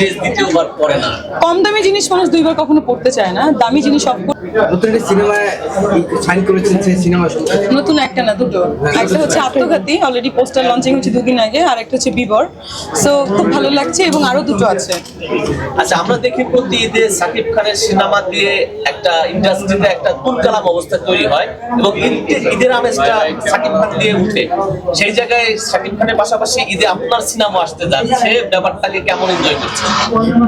Dress দ্বিতীয়বার পরে না। কম দামি জিনিস মানুষ দুইবার কখনো পড়তে চায় না দামি জিনিস সব নতুন একটা সিনেমায় সাইন করেছেন সেই সিনেমা নতুন একটা না দুটো। একটা হচ্ছে আত্মঘাতী অলরেডি পোস্টার লঞ্চিং হচ্ছে দুদিন আগে আর একটা হচ্ছে বিবর। সো খুব ভালো লাগছে এবং আরও দুটো আছে। আচ্ছা আমরা দেখি প্রতি ঈদে সাকিব খানের সিনেমা দিয়ে একটা ইন্ডাস্ট্রিতে একটা তুলকালাম অবস্থা তৈরি হয় এবং ঈদ- ঈদের আমেজটা সাকিব খান দিয়ে উঠে। সেই জায়গায় সাকিব খানের পাশাপাশি ঈদে আপনার সিনেমা আসতে যাচ্ছে। ব্যাপারটাকে কেমন এনজয় করছে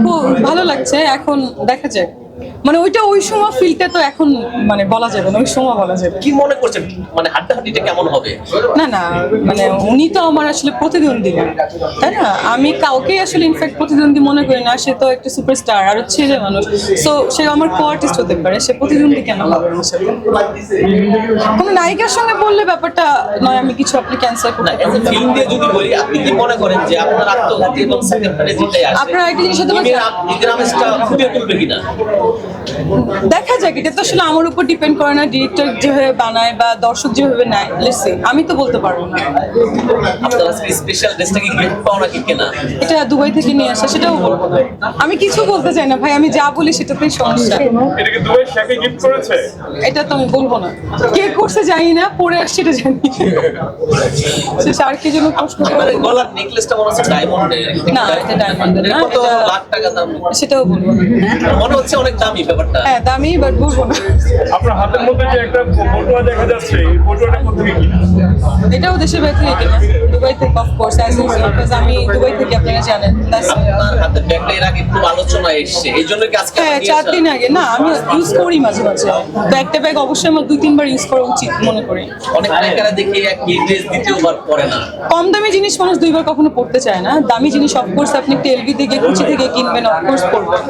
খুব ভালো লাগছে। এখন দেখা যাক। মানে ওইটা ওই সময় ফিলটা তো এখন মানে বলা যাবে না ওই সময় বলা যাবে। কি মনে করছেন? মানে হাড্ডাহাড্ডিটা কেমন হবে? না না মানে উনি তো আমার আসলে প্রতিদ্বন্দ্বী। না তাই না? আমি কাউকে আসলে ইনফ্যাক্ট প্রতিদ্বন্দ্বী মনে করি না সে তো একটা সুপারস্টার আর ছেলে মানুষ। সো সে আমার কো আর্টিস্ট হতে পারে সে প্রতিদ্বন্দ্বী কেন হবে আমার সাথে? কোনো নায়িকার সঙ্গে বললে ব্যাপারটা নয় আমি কিছু আপনি ক্যান্সেল করতে পারবেন ফিল্ম দিয়ে যদি বলি আপনি কি মনে করেন যে আপনার আত্মঘাতী এবং সাকিব খানের যেটাই আসে? আপনার একটা জিনিস হতে পারে- আমেজটা তুলবে কিনা? দেখা যাক এটা তো আসলে আমার উপর ডিপেন্ড করে না ডিরেক্টর যেভাবে বানায় বা দর্শক যেভাবে নেয় লেটস আমি তো বলতে পারব না। স্পেশাল ড্রেসটা কি গিফট পাও নাকি কেনা? এটা দুবাই থেকে নিয়ে আসা সেটাও বলব না। আমি কিছু বলতে চাই না ভাই আমি যা বলি সেটাতেই সমস্যা। এটা কি দুবাই শাকে গিফট করেছে? এটা তো আমি বলব না। কে করছে জানি না পরে আসছে এটা জানি। সে স্যারকে জন্য প্রশ্ন আপনার করে গলার নেকলেসটা মনে হচ্ছে ডায়মন্ডের না, এটা diamond না, কত লাখ টাকা দাম? সেটাও বলব না। মনে হচ্ছে অনেক দামি ব্যাপারটা। হ্যাঁ দামি বাট বলব না। আপনার হাতের মধ্যে যে একটা ফটোয়া দেখা যাচ্ছে এই ফটোটা কোথেকে কিনা এটাও দেশের বাইরে থেকে কিনা দুবাই থেকে অফকোর্স অ্যাজ বিকজ আমি দুবাই থেকে আপনারা জানেন. আপনার ব্যাগটা এর আগে খুব আলোচনায় এসছে। এই জন্য কি আজকে হ্যাঁ চার দিন আগে। না আমি ইউজ করি মাঝে মাঝে। তো ব্যাগ অবশ্যই আমার দুই তিনবার ইউজ করা উচিত মনে করি। অনেক নায়িকারা দেখি একই ড্রেস দ্বিতীয়বার পরে না। কম দামি জিনিস মানুষ দুইবার কখনো পড়তে চায় না। দামি জিনিস অফকোর্স আপনি টেলভি থেকে কুচি থেকে কিনবেন অফকোর্স পড়বেন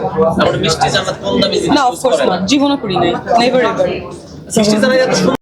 মিষ্টি জান্নাত কম দামি জিনিস না অফকোর্স না। জীবনও করি নাই। নেভার এভার মিষ্টি